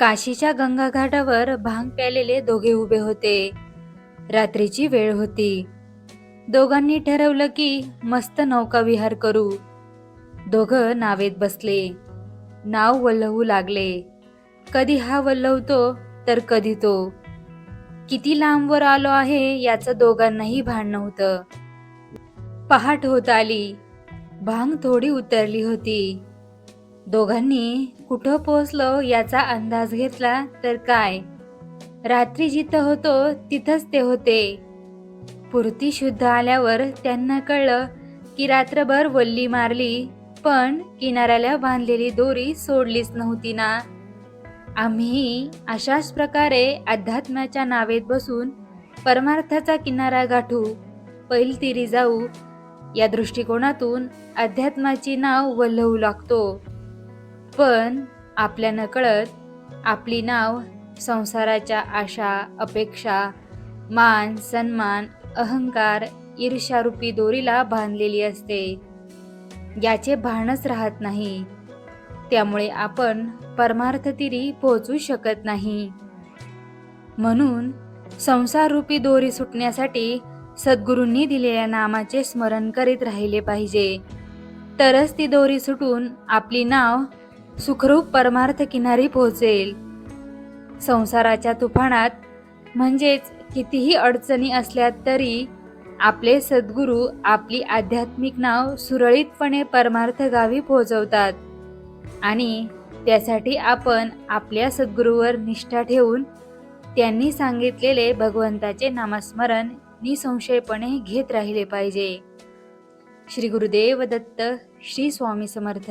काशीच्या गंगाघाटावर भांग प्यालेले दोघे उभे होते. रात्रीची वेळ होती. दोघांनी ठरवलं की मस्त नौका विहार करू. दोघं नावेत बसले. नाव वल्लवू लागले. कधी हा वल्लवतो तर कधी तो. किती लांबवर आलो आहे याचं दोघांनाही भान नव्हतं. पहाट होत आली. भांग थोडी उतरली होती. दोघांनी कुठं पोहोचलो याचा अंदाज घेतला तर काय? रात्री जिथं होतो तिथंच ते होते. पुरती शुद्ध आल्यावर त्यांना कळलं की रात्रभर वल्ली मारली पण किनाऱ्याला बांधलेली दोरी सोडलीच नव्हती ना. आम्ही अशाच प्रकारे अध्यात्माच्या नावेत बसून परमार्थाचा किनारा गाठू पैलतीरी जाऊ या दृष्टिकोनातून अध्यात्माची नाव वल्हवू लागतो. पण आपल्या नकळत आपली नाव संसाराच्या आशा अपेक्षा मान सन्मान अहंकार ईर्ष्यारूपी दोरीला बांधलेली असते. याचे भानच राहत नाही. त्यामुळे आपण परमार्थतिरी पोहोचू शकत नाही. म्हणून संसाररूपी दोरी सुटण्यासाठी सद्गुरूंनी दिलेल्या नामाचे स्मरण करीत राहिले पाहिजे. तरच ती दोरी सुटून आपली नाव सुखरूप परमार्थ किनारी पोहोचेल. संसाराच्या तुफानात म्हणजेच कितीही अडचणी असल्या तरी आपले सद्गुरू आपली आध्यात्मिक नाव सुरळीतपणे परमार्थ गावी पोहोचवतात आणि त्यासाठी आपण आपल्या सद्गुरूवर निष्ठा ठेवून त्यांनी सांगितलेले भगवंताचे नामस्मरण निसंशयपणे घेत राहिले पाहिजे. श्री गुरुदेव दत्त श्री स्वामी समर्थ.